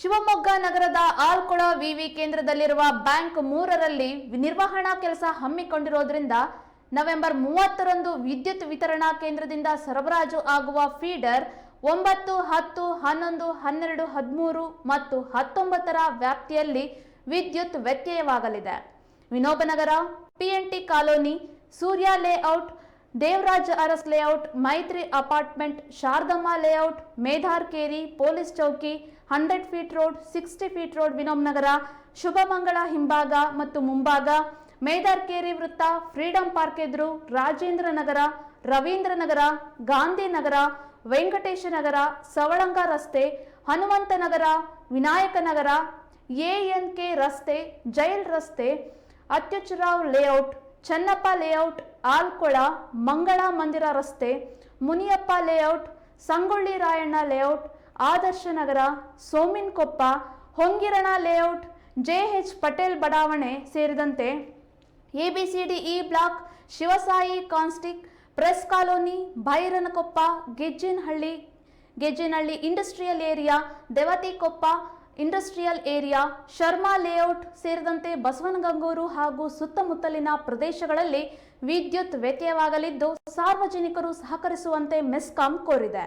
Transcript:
ಶಿವಮೊಗ್ಗ ನಗರದ ಆಲ್ಕೊಳ ವಿವಿ ಕೇಂದ್ರದಲ್ಲಿರುವ ಬ್ಯಾಂಕ್ ಮೂರರಲ್ಲಿ ನಿರ್ವಹಣಾ ಕೆಲಸ ಹಮ್ಮಿಕೊಂಡಿರೋದ್ರಿಂದ ನವೆಂಬರ್ ಮೂವತ್ತರಂದು ವಿದ್ಯುತ್ ವಿತರಣಾ ಕೇಂದ್ರದಿಂದ ಸರಬರಾಜು ಆಗುವ ಫೀಡರ್ ಒಂಬತ್ತು, ಹತ್ತು, ಹನ್ನೊಂದು, ಹನ್ನೆರಡು, ಹದಿಮೂರು ಮತ್ತು ಹತ್ತೊಂಬತ್ತರ ವ್ಯಾಪ್ತಿಯಲ್ಲಿ ವಿದ್ಯುತ್ ವ್ಯತ್ಯಯವಾಗಲಿದೆ. Vinobanagar PNT colony, Surya layout Devaraj Aras layout, Maitri apartment, Sharadamma layout, Medar Keri, police ಚೌಕಿ, hundred feet road, sixty feet road Vinoba Nagar, Shubhamangala ಹಿಂಭಾಗ ಮತ್ತು ಮುಂಭಾಗ, ಮೇಧಾರ್ ಕೇರಿ ವೃತ್ತ, ಫ್ರೀಡಂ ಪಾರ್ಕ್ ಎದುರು, ರಾಜೇಂದ್ರ ನಗರ, ರವೀಂದ್ರ ನಗರ, ಗಾಂಧಿ ನಗರ, ವೆಂಕಟೇಶ ನಗರ, ಸವಳಂಗ ರಸ್ತೆ, ಹನುಮಂತ ನಗರ, ವಿನಾಯಕ ನಗರ ಎಎನ್ಕೆ ರಸ್ತೆ, ಜೈಲ್ ರಸ್ತೆ, ಅತ್ಯುಚ್ಚರಾವ್ ಲೇಔಟ್, ಚನ್ನಪ್ಪ ಲೇಔಟ್ ಆಲ್ಕೊಳ, ಮಂಗಳ ಮಂದಿರ ರಸ್ತೆ, Muniyappa layout Sangolli Rayanna layout Adarsha Nagar, Sominkoppa, Hongirana layout J H Patel ಬಡಾವಣೆ ಸೇರಿದಂತೆ A B C D E block, Shivasai ಕಾನ್ಸ್ಟಿಕ್, press colony Bhairanakoppa Gejjinahalli Gejjinahalli industrial area, Devatikoppa industrial area, Sharma layout ಸೇರಿದಂತೆ ಬಸವನಗಂಗೂರು ಹಾಗೂ ಸುತ್ತಮುತ್ತಲಿನ ಪ್ರದೇಶಗಳಲ್ಲಿ ವಿದ್ಯುತ್ ವ್ಯತ್ಯಯವಾಗಲಿದ್ದು ಸಾರ್ವಜನಿಕರು ಸಹಕರಿಸುವಂತೆ ಮೆಸ್ಕಾಂ ಕೋರಿದೆ.